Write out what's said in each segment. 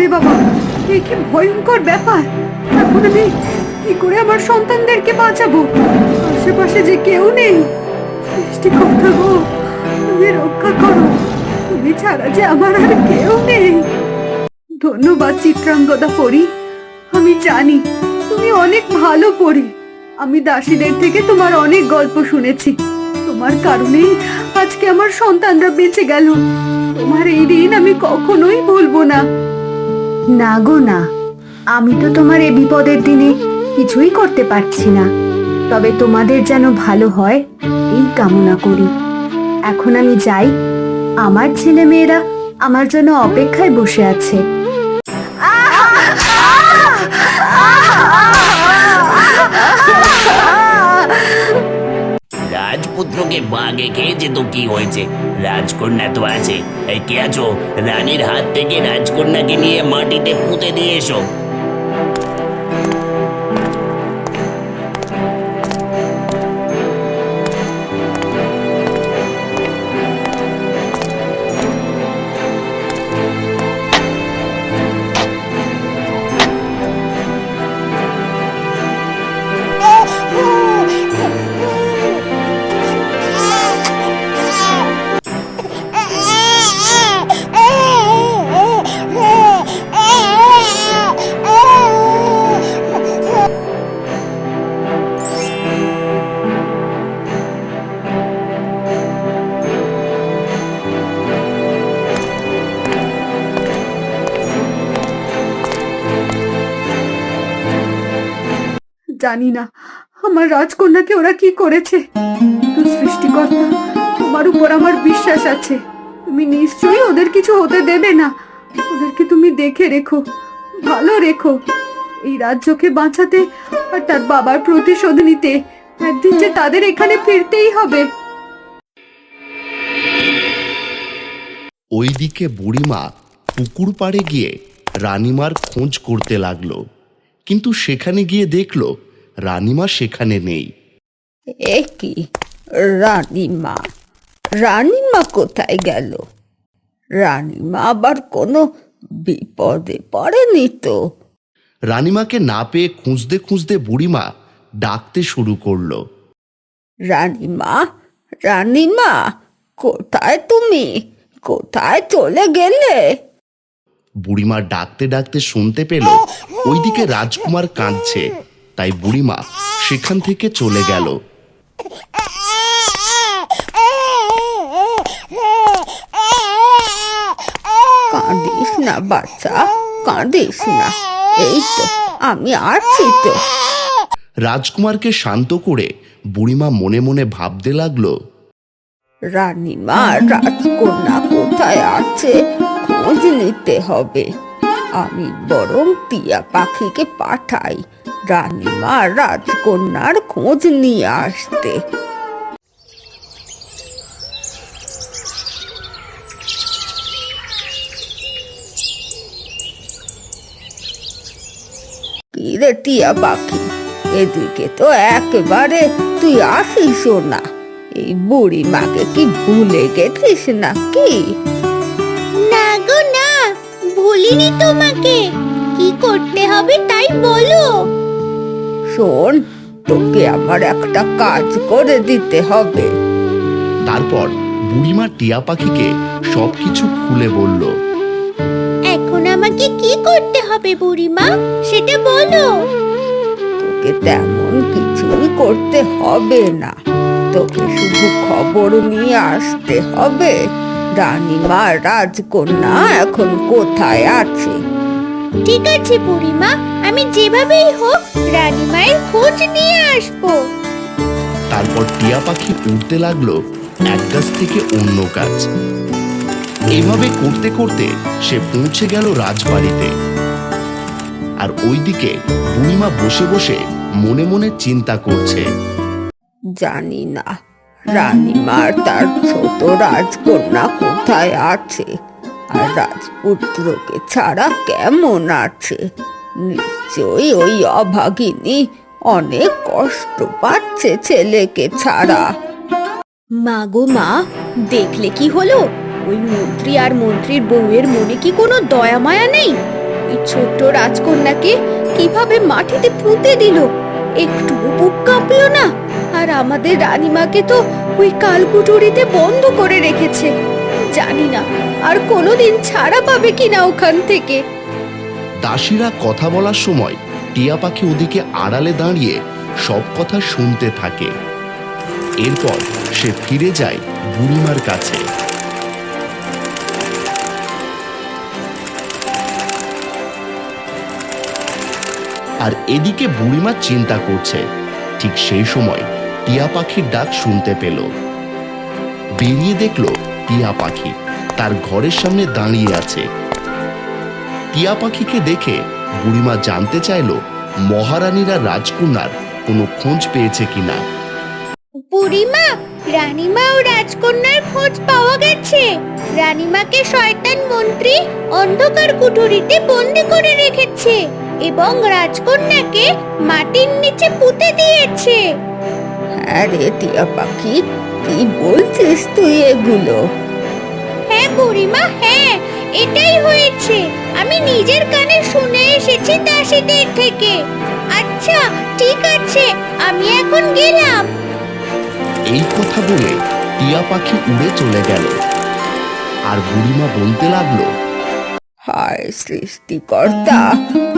ওরে বাবা, এ কি ভয়ঙ্কর ব্যাপার। এখন আমি কি করে আমার সন্তানদেরকে বাঁচাবো? আশেপাশে যে কেউ নেই। গো তুমি রক্ষা করো। তুমি ছাড়া যে আমার আর কেউ নেই। ধন্যবাদ চিত্রাঙ্গদা পড়ি আমি জানি তুমি অনেক ভালো পড়ি আমি দাসীদের থেকে তোমার অনেক গল্প শুনেছি। তোমার কারণেই আজকে আমার সন্তানরা বেঁচে গেল। তোমার এই দিন আমি কখনোই ভুলবো না। না গো না, আমি তো তোমার এই বিপদের দিনে কিছুই করতে পারছি না। তবে তোমাদের যেন ভালো হয়, এই কামনা করি। এখন আমি যাই, আমার ছেলে মেয়েরা আমার জন্য অপেক্ষায় বসে আছে। রাজপুত্রকে বাঘে খেয়েছে তো কি হয়েছে? রাজকন্যা তো আছে। এই কে আছো? রানীর হাত থেকে রাজকন্যাকে নিয়ে মাটিতে পুঁতে দিয়ে এসো। জানি না। আমার রাজকন্যাকে ওরা কি করেছে? সৃষ্টিকর্তা, তোমার উপর আমার বিশ্বাস আছে। তুমি নিশ্চয়ই ওদের কিছু হতে দেবে না। ওদেরকে তুমি দেখে রেখো, ভালো রেখো। এই রাজ্যকে বাঁচাতে আর তার বাবার প্রতিশোধ নিতে একদিন যে তাদের এখানে ফিরতেই হবে। ওইদিকে বুড়িমা পুকুর পাড়ে গিয়ে রানিমার খোঁজ করতে লাগল। কিন্তু সেখানে গিয়ে দেখল রানিমা সেখানে নেই। এ কি? রানীমা? রানীমা কোথায় গেল? রানীমা আবার কোনো বিপদে পড়েনি তো? রানিমাকে না পেয়ে খুঁজতে খুঁজতে বুড়িমা ডাকতে শুরু করল। রানীমা রানীমা কোথায় তুমি? কোথায় চলে গেলে? বুড়িমা ডাকতে ডাকতে শুনতে পেল ওইদিকে রাজকুমার কাঁদছে। তাই বুড়িমা সেখান থেকে চলে গেল। কাঁদিস না বাচ্চা কাঁদিস না। এই তো আমি আছি তো। রাজকুমারকে শান্ত করে বুড়িমা মনে মনে ভাবতে লাগল রানীমা রাজকন্যা কোথায় আছে? খোঁজ নিতে হবে। আমি বরং টিয়া পাখিকে পাঠাই। রানীমা রাজকন্যার খোঁজ নিয়ে আসতে। রে টিয়া পাখি, এদিকে তো একেবারে তুই আসিস না। এই বুড়ি মাকে কি ভুলে গেছিস নাকি? না গো না, ভুলিনি তোমাকে। কি করতে হবে তাই বলো। শোন তোকে আমার একটা কাজ করে দিতে হবে। তারপর বুড়িমা টিয়া পাখিকে সবকিছু খুলে বলল এখন আমাকে কি করতে হবে বুড়িমা? সেটা বলো। তোকে তেমন কিছুই করতে হবে না। তোকে শুধু খবর নিয়ে আসতে হবে। রানীমা রাজকন্যা এখন কোথায় আছে? ঠিক আছে বুড়িমা আমি যেভাবেই হোক রানীমায়ের খোঁজ নিয়ে আসব। তারপর টিয়া পাখি উড়তে লাগল এক গাছ থেকে অন্য গাছ। এইভাবে করতে করতে সে পৌঁছে গেল রাজবাড়িতে। আর ওইদিকে বুড়িমা বসে বসে মনে মনে চিন্তা করছে। জানি না রানীমার তার ছোট রাজকন্যা কোথায় আছে? আর রাজপুত্রকে ছাড়া কেমন আছে? নিশ্চয়ই ওই অভাগিনী অনেক কষ্ট পাচ্ছে ছেলেকে ছাড়া। মা গো মা, দেখলে কি হলো? ওই মন্ত্রী আর মন্ত্রীর বউয়ের মনে কি কোনো দয়া মায়া নেই? ওই ছোট্ট রাজকন্যাকে কীভাবে মাটিতে পুঁতে দিল? একটু বুক কাঁপলো না। আর আমাদের রানীমাকে তো ওই কালকুটুরিতে বন্ধ করে রেখেছে। জানি না। আর কোনোদিন ছাড়া পাবে কিনা ওখান থেকে। দাসীরা কথা বলার সময় টিয়া পাখি ওদিকে আড়ালে দাঁড়িয়ে সব কথা শুনতে থাকে। এরপর সে ফিরে যায় বুড়িমার কাছে। আর এদিকে বুড়িমা চিন্তা করছে। ঠিক সেই সময় টিয়া পাখির ডাক শুনতে পেল। বেরিয়ে দেখল টিয়া পাখি তার ঘরের সামনে দাঁড়িয়ে আছে। টিয়া পাখিকে দেখে বুড়িমা জানতে চাইল, মহারানীরা রাজকন্যার কোনো খোঁজ পেয়েছে কিনা। বুড়িমা, রানীমা ও রাজকন্যার খোঁজ পাওয়া গেছে। রানীমাকে শয়তান মন্ত্রী অন্ধকার কুঠুরিতে বন্দি করে রেখেছে এবং রাজকন্যাকে মাটির নিচে পুঁতে দিয়েছে। হ্যাঁ রে টিয়া পাখি কি বলছিস তুই এগুলো? হ্যাঁ বুড়িমা হ্যাঁ এটাই হয়েছে। আমি নিজের কানে শুনে এসেছি দাসীদের থেকে। আচ্ছা ঠিক আছে আমি এখন গেলাম। এই কথা বলে টিয়া পাখি উড়ে চলে গেল। আর বুড়িমা বলতে লাগল হায় সৃষ্টিকর্তা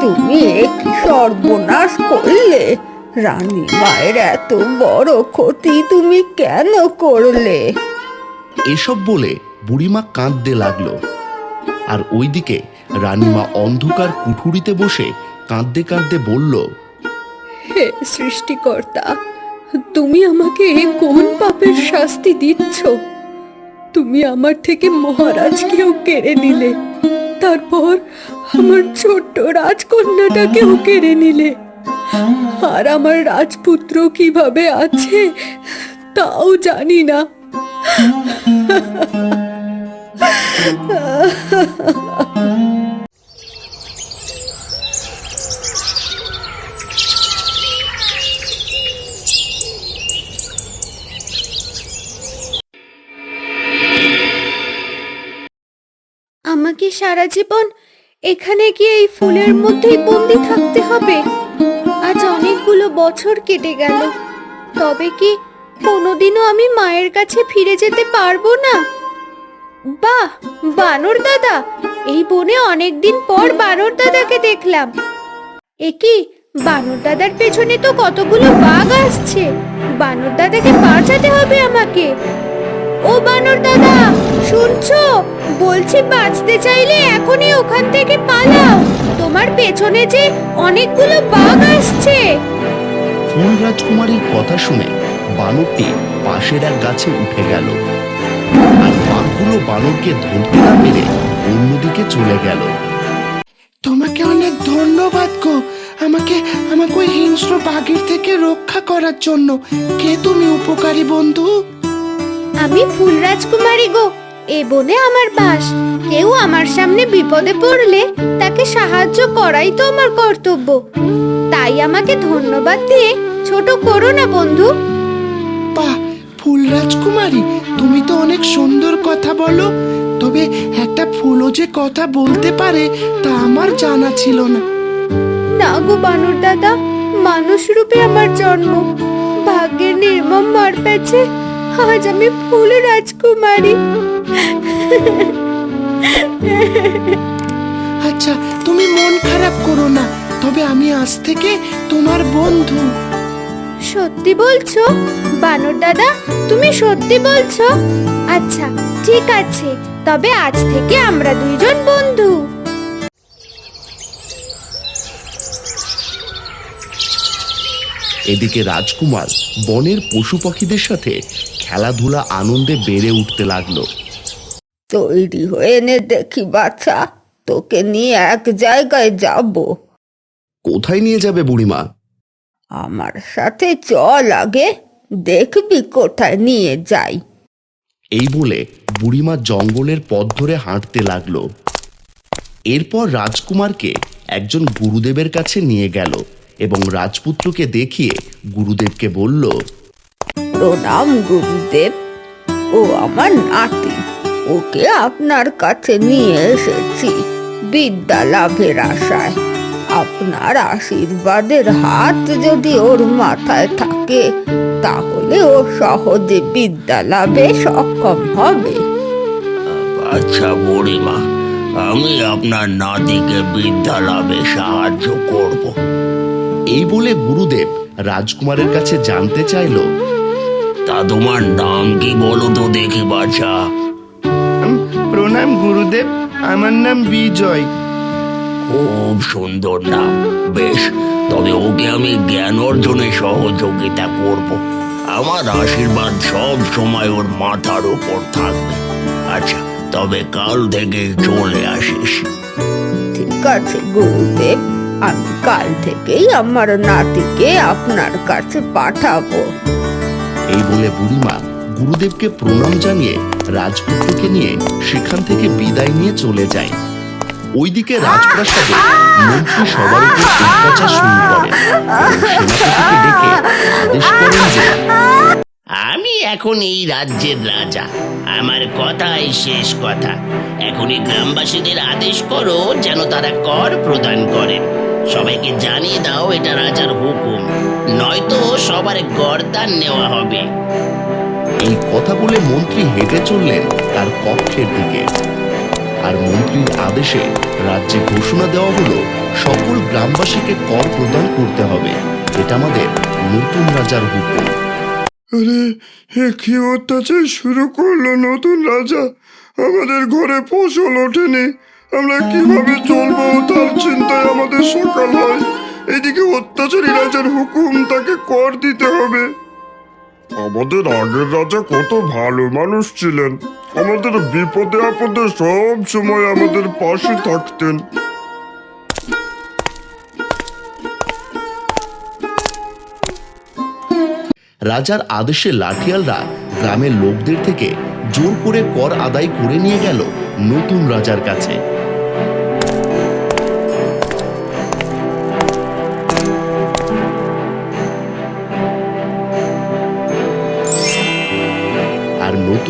তুমি কি সর্বনাশ করলে? রানী মায়ের এত বড় ক্ষতি তুমি কেন করলে? এসব বলে বুড়িমা কাঁদতে লাগল। আর ওইদিকে রানীমা অন্ধকার কুঠুরিতে বসে কাঁদতে কাঁদতে বলল হে সৃষ্টিকর্তা তুমি আমাকে কোন পাপের শাস্তি দিচ্ছ? তুমি আমার থেকে মহারাজকেও কেড়ে নিলে। তারপর আমার ছোট্ট রাজকন্যাটাকেও কেড়ে নিলে। আর আমার রাজপুত্র কীভাবে আছে, তাও জানি না। আমাকে সারা জীবন এখানে গিয়ে এই ফুলের মধ্যেই বন্দি থাকতে হবে। আজ অনেকগুলো বছর কেটে গেল। তবে কি কোনোদিনও আমি মায়ের কাছে ফিরে যেতে পারব না? বাহ, বানর দাদা, এই বনে অনেকদিন পর বানর দাদাকে দেখলাম। এ কি, বানর দাদার পেছনে তো কতগুলো বাঘ আসছে। বানর দাদাকে বাঁচাতে হবে আমাকে। ও বানর দাদা, শুনছো? বলছি বাঁচতে চাইলে এখনই ওখান থেকে পালাও। তোমার পেছনে যে অনেকগুলো বাঘ আসছে ফুল রাজকুমারীর কথা শুনে বানরটি পাশের এক গাছে উঠে গেল। আর বাঘগুলো বানরকে ধরতে না পেরে অন্যদিকে চলে গেল। তোমাকে অনেক ধন্যবাদ গো। আমাকে আমাকে ওই হিংস্র বাঘের থেকে রক্ষা করার জন্য। কে তুমি উপকারী বন্ধু? আমি ফুল রাজকুমারী গো। এ বনে আমার বাস। কেউ আমার সামনে বিপদে পড়লে তাকে সাহায্য করাই তো আমার কর্তব্য। তাই আমাকে ধন্যবাদ দিয়ে ছোট করো না বন্ধু। বাহ ফুল রাজকুমারী তুমি তো অনেক সুন্দর কথা বলো। তবে একটা ফুলও যে কথা বলতে পারে তা আমার জানা ছিল না। না গো বানর দাদা মানুষ রূপে আমার জন্ম। ভাগ্যের নির্মম মার পেছে আজ আমি ফুল রাজকুমারী। আচ্ছা তুমি মন খারাপ করো না। তবে আমি আজ থেকে তোমার বন্ধু। সত্যি বলছো? বানর দাদা তুমি সত্যি বলছো? আচ্ছা ঠিক আছে তবে আজ থেকে আমরা দুইজন বন্ধু। এদিকে রাজকুমার বনের পশু পাখিদের সাথে খেলাধুলা আনন্দে বেড়ে উঠতে লাগল। তৈরি হয়ে নে দেখি বাচ্চা তোকে নিয়ে এক জায়গায় যাব। কোথায় নিয়ে যাবে বুড়িমা? আমার সাথে চল আগে দেখবি কোথায় নিয়ে যাই। এই বলে বুড়িমা জঙ্গলের পথ ধরে হাঁটতে লাগল। এরপর রাজকুমারকে একজন গুরুদেবের কাছে নিয়ে গেল এবং রাজপুত্রকে দেখিয়ে গুরুদেবকে বলল প্রণাম গুরুদেব ও আমার নাতি ওকে আপনার কাছে নিয়ে এসেছি বিদ্যা লাভের আশায়। আপনার আশীর্বাদের হাত যদি ওর মাথায় থাকে তাহলে ও সহজে বিদ্যা লাভে সক্ষম হবে। আচ্ছা বুড়িমা আমি আপনার নাতিকে বিদ্যা লাভে সাহায্য করব। এই বলে গুরুদেব রাজকুমারের কাছে জানতে চাইলো তা তোমার নাম কি বলো তো দেখি বাছা। প্রণাম গুরুদেব আমার নাম বিজয়। খুব সুন্দর নাম। বেশ তবে ওকে আমি জ্ঞান অর্জনে সহযোগিতা করব। আমার আশীর্বাদ সব সময় ওর মাথার উপর থাকবে। আচ্ছা তবে কাল থেকে চলে আসিস। ঠিক আছে গুরুদেব। আমি কাল থেকেই আমার নাতিকে আপনার কাছে পাঠাবো। এই বলে বুড়িমা গুরুদেবকে প্রণাম জানিয়ে রাজপুত্রকে নিয়ে সেখান থেকে বিদায় নিয়ে চলে যায়। ওইদিকে রাজপ্রাসাদে মন্ত্রী সবার উপর অত্যাচার শুরু করেন সেনাপতিকে ডেকে আদেশ করেন যে আমি এখন এই রাজ্যের রাজা। আমার কথাই শেষ কথা। এখনই গ্রামবাসীদের আদেশ করো যেন তারা কর প্রদান করেন। সবাইকে জানিয়ে দাও এটা রাজার হুকুম। নয়তো সবার গরদান নেওয়া হবে। এই কথা বলে মন্ত্রী হেঁটে চললেন তার কক্ষের দিকে। আর মন্ত্রীর আদেশে রাজ্যে ঘোষণা দেওয়া হলো, সকল গ্রামবাসীকে কর প্রদান করতে হবে। এটা আমাদের নতুন রাজার হুকুম। আরে হে কি অত্যাচার শুরু করল নতুন রাজা? আমাদের ঘরে ফসল ওঠেনি। আমরা কীভাবে চলবো তার চিন্তায় আমাদের সকাল হয়। এদিকে অত্যাচারী রাজার হুকুম তাকে কর দিতে হবে। আমাদের আগের রাজা কত ভালো মানুষ ছিলেন। আমাদের বিপদে আপদে সব সময় আমাদের পাশে থাকতেন। রাজার আদেশে লাঠিয়ালরা গ্রামের লোকদের থেকে জোর করে কর আদায় করে নিয়ে গেল নতুন রাজার কাছে।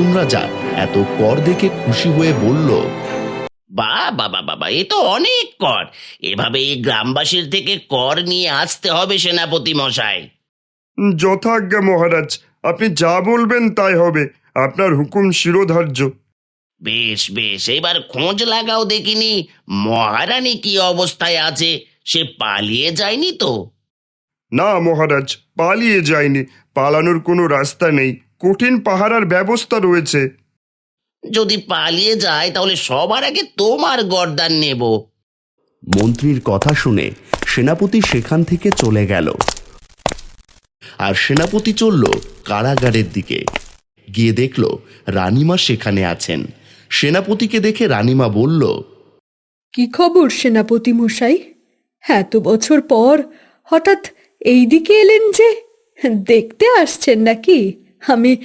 নতুন রাজা এত কর দেখে খুশি হয়ে বলল বা বাবা বাবা এ তো অনেক কর। এভাবে গ্রামবাসীর থেকে কর নিয়ে আসতে হবে সেনাপতি মশাই। যথাজ্ঞা মহারাজ আপনি যা বলবেন তাই হবে। আপনার হুকুম শিরোধার্য। বেশ বেশ এবার খোঁজ লাগাও দেখিনি মহারানী কি অবস্থায় আছে? সে পালিয়ে যায়নি তো? না মহারাজ পালিয়ে যায়নি। পালানোর কোনো রাস্তা নেই। কঠিন পাহারার ব্যবস্থা রয়েছে। যদি পালিয়ে যায় তাহলে সবার আগে তোমার গর্দান নেব। মন্ত্রীর কথা শুনে সেনাপতি সেখান থেকে চলে গেল। আর সেনাপতি চলল কারাগারের দিকে। গিয়ে দেখল রানীমা সেখানে আছেন। সেনাপতিকে দেখে রানীমা বলল কি খবর সেনাপতি মশাই? এত বছর পর হঠাৎ এই দিকে এলেন যে দেখতে আসছেন নাকি? আমি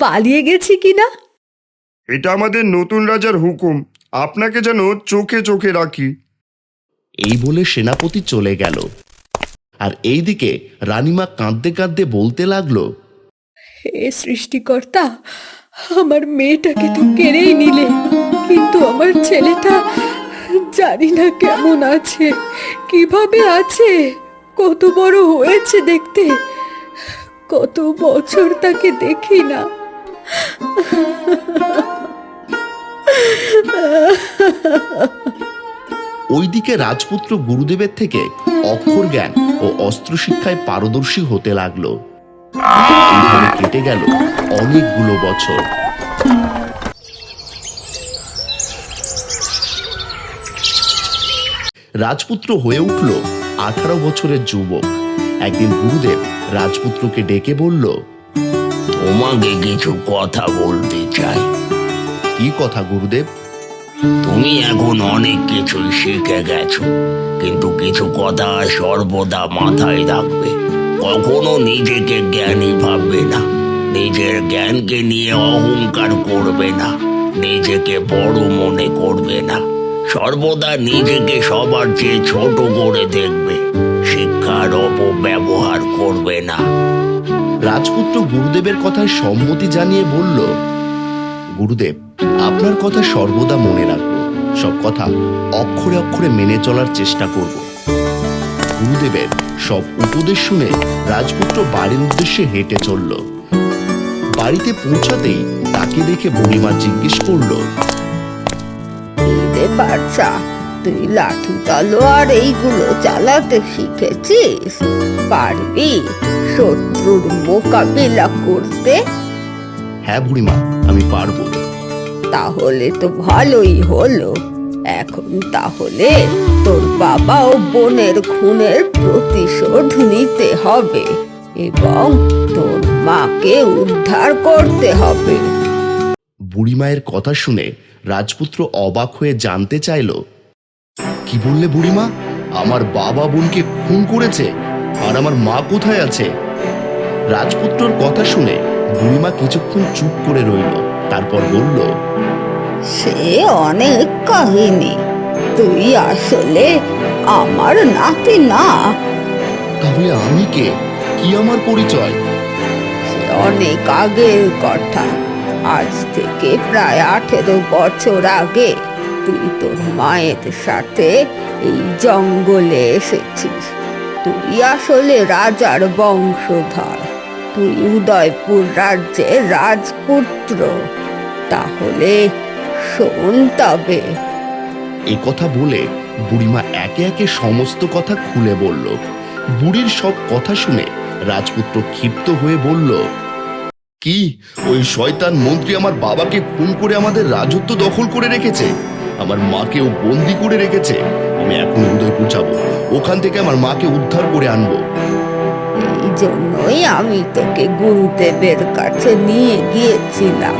পালিয়ে গেছি কিনা এটা আমাদের নতুন রাজার হুকুম। আপনাকে যেন চোখে চোখে রাখি। এই বলে সেনাপতি চলে গেল। আর এইদিকে রানীমা কাঁদতে কাঁদতে বলতে লাগল হে সৃষ্টিকর্তা আমার মেয়েটাকে তো কেড়েই নিলে কিন্তু আমার ছেলেটা জানি না কেমন আছে কীভাবে আছে কত বড় হয়েছে দেখতে। কত বছর তাকে দেখি না। ওইদিকে রাজপুত্র গুরুদেবের থেকে অক্ষর জ্ঞান ও অস্ত্র শিক্ষায় পারদর্শী হতে লাগল। কেটে গেল অনেকগুলো বছর। রাজপুত্র হয়ে উঠল আঠারো বছরের যুবক। একদিন গুরুদেব রাজপুত্রকে ডেকে বলল তোমাকে কিছু কথা বলতে চাই। কি কথা গুরুদেব? তুমি এখন অনেক কিছুই শিখে গেছো কিন্তু কিছু কথা সর্বদা মাথায় রাখবে। কখনো নিজেকে জ্ঞানী ভাববে না নিজের জ্ঞানকে নিয়ে অহংকার করবে না নিজেকে বড় মনে করবে না। সর্বদা নিজেকে সবার চেয়ে ছোট করে দেখবে। শিক্ষার অপব্যবহার করবে না। রাজপুত্র গুরুদেবের কথায় সম্মতি জানিয়ে বলল গুরুদেব আপনার কথা সর্বদা মনে রাখব। সব কথা অক্ষরে অক্ষরে মেনে চলার চেষ্টা করব। গুরুদেবের সব উপদেশ শুনে রাজপুত্র বাড়ির উদ্দেশ্যে হেঁটে চলল। বাড়িতে পৌঁছাতেই তাকে দেখে বুড়িমা জিজ্ঞেস করল বাচ্চা তুই লাঠি তলোয়ার এইগুলো চালাতে শিখেছিস? পারবি? শত্রুর মোকাবিলা করতে? হ্যাঁ বুড়িমা আমি পারব। তাহলে তো ভালোই হলো। এখন তাহলে তোর বাবা ও বোনের খুনের প্রতিশোধ নিতে হবে এবং তোর মাকে উদ্ধার করতে হবে। বুড়িমায়ের কথা শুনে রাজপুত্র অবাক হয়ে জানতে চাইল কি বললে বুড়িমা? আমার বাবা বোনকে খুন করেছে আর আমার মা কোথায় আছে? রাজপুত্রর কথা শুনে বুড়িমা কিছুক্ষণ চুপ করে রইল তারপর বলল সে অনেক কাহিনী। তুই আসলে আমার নাতি না। তাহলে আমি কে? কি আমার পরিচয়? সে অনেক আগের কথা। আজ থেকে প্রায় আঠেরো বছর আগে তুই তোর মায়ের সাথে এই জঙ্গলে এসেছিস। তুই আসলে রাজার বংশধর। তুই উদয়পুর রাজ্যের রাজপুত্র। তাহলে শোন তবে। এ কথা বলে বুড়িমা একে একে সমস্ত কথা খুলে বলল। বুড়ির সব কথা শুনে রাজপুত্র ক্ষিপ্ত হয়ে বলল, কি, ওই শয়তান মন্ত্রী আমার বাবাকে খুন করে আমাদের রাজত্ব দখল করে রেখেছে? আমার মাকেও বন্দি করে রেখেছে। আমি এখন উদয়পুর যাব ওখান থেকে আমার মাকে উদ্ধার করে আনব। এই জন্যই আমি তোকে গুরুদেবের কাছে নিয়ে গিয়েছিলাম,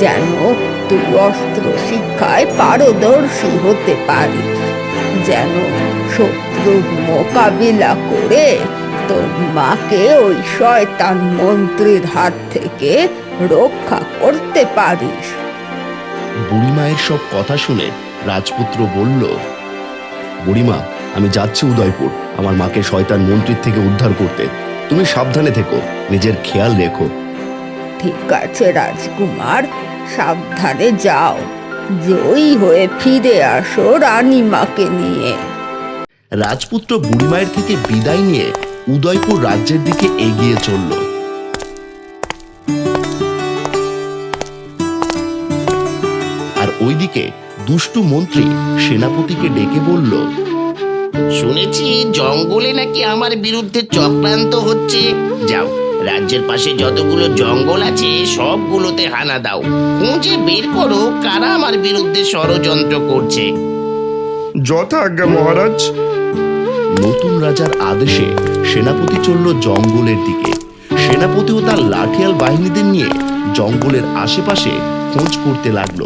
যেন তুই অস্ত্র শিক্ষায় পারদর্শী হতে পারিস, যেন শত্রুর মোকাবিলা করে তোর মাকে ওই শয়তান মন্ত্রীর হাত থেকে রক্ষা করতে পারিস। বুড়িমায়ের সব কথা শুনে রাজপুত্র বলল বুড়িমা আমি যাচ্ছি উদয়পুর। আমার মাকে শয়তান মন্ত্রীর থেকে উদ্ধার করতে। তুমি সাবধানে থেকো নিজের খেয়াল রেখো। ঠিক আছে রাজকুমার সাবধানে যাও। জয়ী হয়ে ফিরে আসো রানী রানীমাকে নিয়ে। রাজপুত্র বুড়িমায়ের থেকে বিদায় নিয়ে উদয়পুর রাজ্যের দিকে এগিয়ে চলল। ওইদিকে দুষ্টু মন্ত্রী সেনাপতিকে ডেকে বলল শুনেছি জঙ্গলে নাকি আমার বিরুদ্ধে চক্রান্ত হচ্ছে। যাও রাজ্যের পাশে যতগুলো জঙ্গল আছে সবগুলোতে হানা দাও। খুঁজে বের করো কারা আমার বিরুদ্ধে ষড়যন্ত্র করছে। যথা আজ্ঞা মহারাজ। নতুন রাজার আদেশে সেনাপতি চলল জঙ্গলের দিকে। সেনাপতিও তার লাঠিয়াল বাহিনীদের নিয়ে জঙ্গলের আশেপাশে খোঁজ করতে লাগল।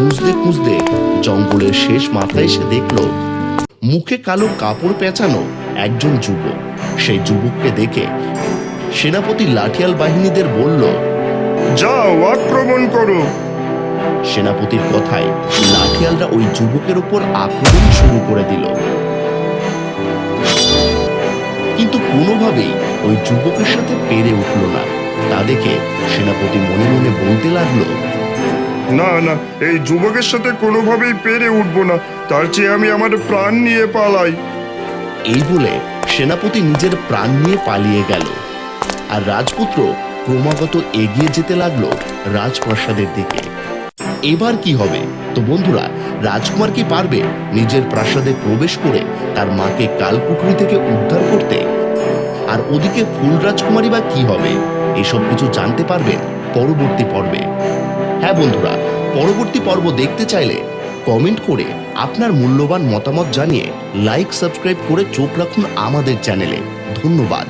খুঁজতে খুঁজতে জঙ্গলের শেষ মাথায় এসে দেখল মুখে কালো কাপড় পেঁচানো একজন যুবক। সেই যুবককে দেখে সেনাপতি লাঠিয়াল বাহিনীদের বলল যাও আক্রমণ করো। সেনাপতির কথায় লাঠিয়ালরা ওই যুবকের উপর আক্রমণ শুরু করে দিল। কিন্তু কোনোভাবেই ওই যুবকের সাথে পেরে উঠল না। তা দেখে সেনাপতি মনে মনে বলতে লাগল না না, এই যুবকের সাথে কোনোভাবেই পেরে উঠবো না। তার চেয়ে আমি আমার প্রাণ নিয়ে পালাই। এই বলে সেনাপতি নিজের প্রাণ নিয়ে পালিয়ে গেল। আর রাজপুত্র ক্রমাগত এগিয়ে যেতে লাগল রাজপ্রাসাদের দিকে। এবার কি হবে? তো বন্ধুরা, রাজকুমার কি পারবে নিজের প্রাসাদে প্রবেশ করে তার মাকে কালকুঠুরি থেকে উদ্ধার করতে? আর ওদিকে ফুল রাজকুমারী বা কি হবে? এসব কিছু জানতে পারবেন পরবর্তী পর্বে। হ্যাঁ বন্ধুরা, পরবর্তী পর্ব দেখতে চাইলে কমেন্ট করে আপনার মূল্যবান মতামত জানিয়ে লাইক সাবস্ক্রাইব করে চোখ রাখুন আমাদের চ্যানেলে ধন্যবাদ।